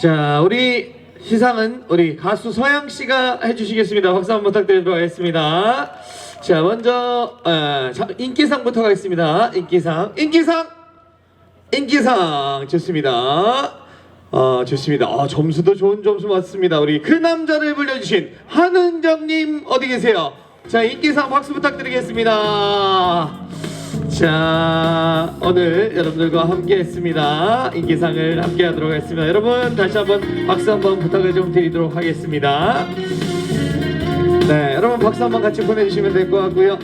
자, 우리 시상은 우리 가수 서양 씨가 해주시겠습니다. 박수 한번 부탁드리도록 하겠습니다. 자, 먼저 어, 자, 인기상부터 가겠습니다. 인기상, 인기상, 인기상 좋습니다. 어, 좋습니다. 아, 점수도 좋은 점수 맞습니다. 우리 그 남자를 불려주신 한은정님 어디 계세요? 자, 인기상 박수 부탁드리겠습니다. 자 오늘 여러분들과 함께했습니다. 인기상을 함께하도록 하겠습니다. 여러분 다시 한번 박수 한번 부탁을 좀 드리도록 하겠습니다. 네 여러분 박수 한번 같이 보내주시면 될 것 같고요.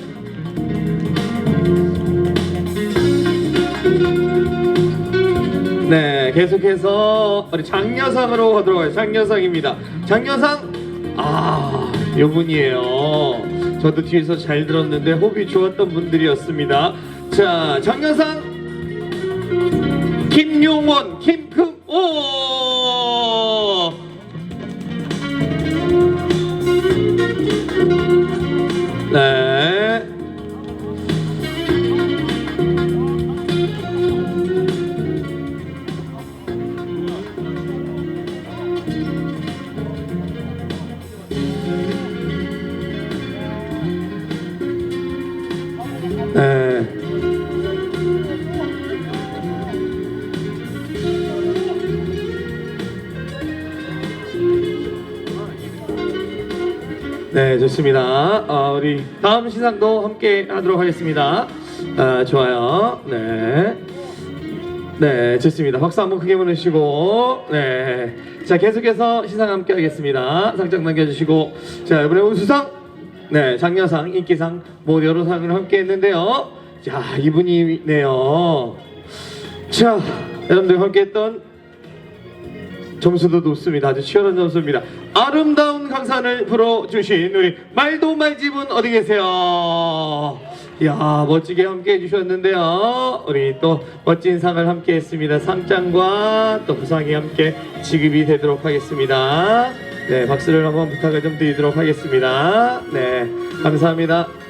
네 계속해서 우리 장려상으로 가도록 하겠습니다. 장려상입니다. 장려상? 아 요분이에요. 저도 뒤에서 잘 들었는데 호흡이 좋았던 분들이었습니다 자 장려상 김용원 김금오 네, 좋습니다. 어, 우리 다음 시상도 함께 하도록 하겠습니다. 아, 좋아요. 네. 네, 좋습니다. 박수 한번 크게 보내주시고, 네. 자, 계속해서 시상 함께 하겠습니다. 상장 남겨주시고, 자, 이번에 우수상, 네, 장려상, 인기상, 뭐 여러 상을 함께 했는데요. 자, 이분이네요. 자, 여러분들 함께 했던 점수도 높습니다. 아주 치열한 점수입니다. 아름다운 강산을 불어주신 우리 말도 말집은 어디 계세요? 이야 멋지게 함께 해주셨는데요. 우리 또 멋진 상을 함께 했습니다. 상장과 또 부상이 함께 지급이 되도록 하겠습니다. 네 박수를 한번 부탁을 좀 드리도록 하겠습니다. 네 감사합니다.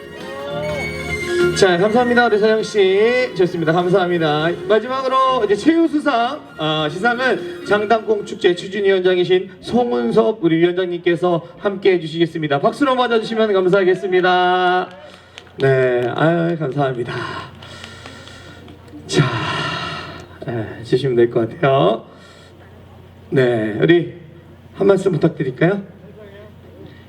자, 감사합니다. 우리 서영 씨. 좋습니다. 감사합니다. 마지막으로 이제 최우수상 아, 시상은 장당공 축제 추진위원장이신 송은섭 우리 위원장님께서 함께 해주시겠습니다. 박수로 맞아주시면 감사하겠습니다. 네, 아유, 감사합니다. 자, 예, 주시면 될 것 같아요. 네, 우리 한 말씀 부탁드릴까요?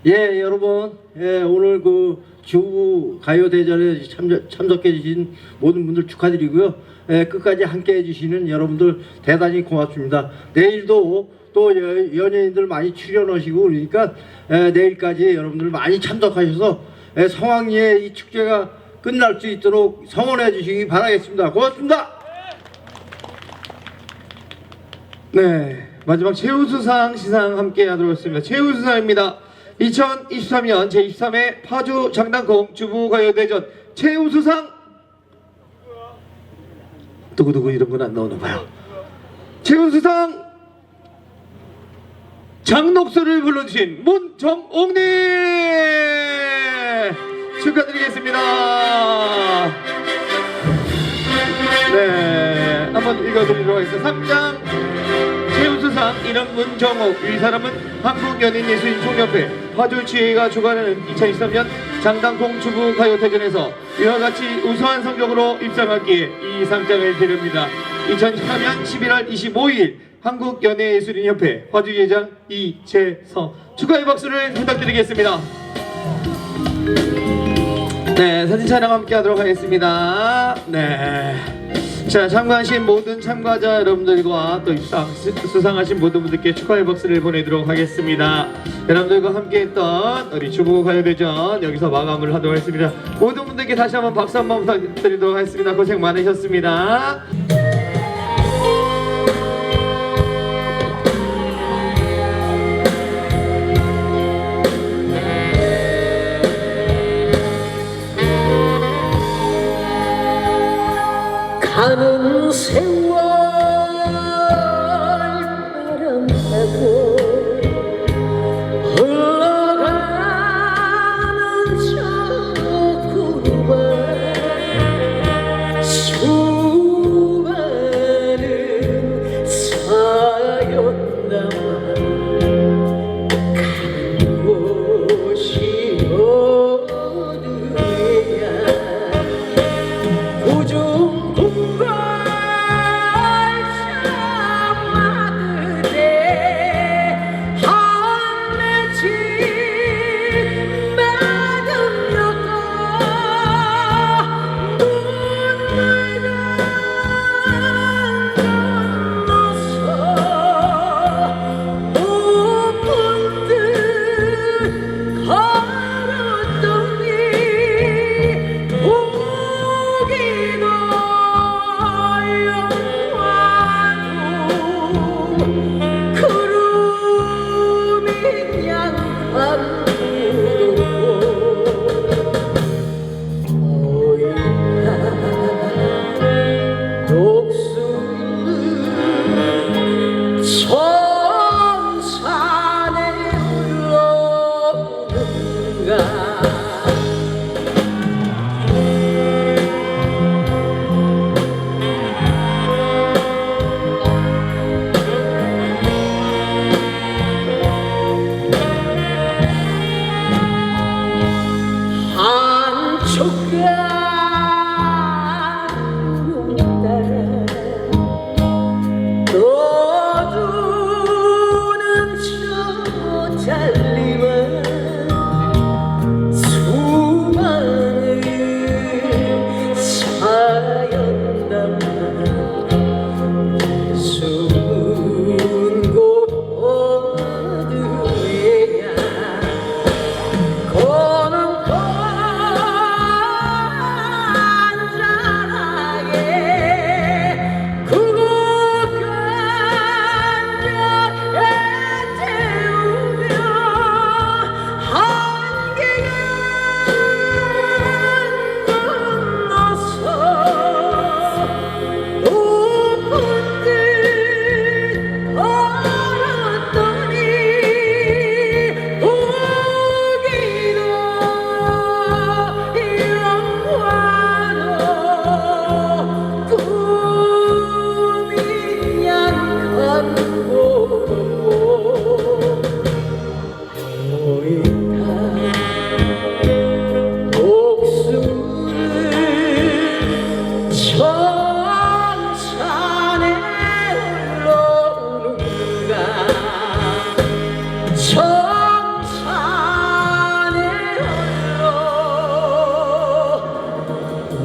예, 여러분, 예, 오늘 그 주부 가요 대전에 참석, 참석 해 주신 모든 분들 축하드리고요. 예, 끝까지 함께 해 주시는 여러분들 대단히 고맙습니다. 내일도 또 여- 연예인들 많이 출연하시고 그러니까 예, 내일까지 여러분들 많이 참석하셔서 예, 성황리에 이 축제가 끝날 수 있도록 성원해 주시기 바라겠습니다. 고맙습니다. 네, 마지막 최우수상 시상 함께 하도록 하겠습니다. 최우수상입니다. 2023년 제23회 파주 장단콩 주부가요대전 최우수상 누구누구 이런 건 안 나오나 봐요. 최우수상 장녹수를 불러주신 문정옥님 축하드리겠습니다. 네, 한번 읽어드리도록 하겠습니다. 상장 최우수상 이름 문정옥 이 사람은 한국연인예술인 총연회 화주치회가 주관하는 2023년 장당콩 주부 가요 대전에서 이와 같이 우수한 성적으로 입상하기에 이 상장을 드립니다. 2014년 11월 25일 한국연예예술인협회 화주회장 이재성 축하의 박수를 부탁드리겠습니다. 네, 사진 촬영 함께 하도록 하겠습니다. 네. 자, 참가하신 모든 참가자 여러분들과 또 수상하신 모든 분들께 축하의 박수를 보내도록 하겠습니다. 여러분들과 함께 했던 우리 주부 가요대전 여기서 마감을 하도록 하겠습니다. 모든 분들께 다시 한번 박수 한번 부탁드리도록 하겠습니다. 고생 많으셨습니다.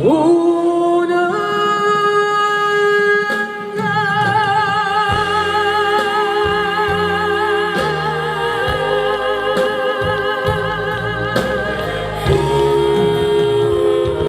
Ooh.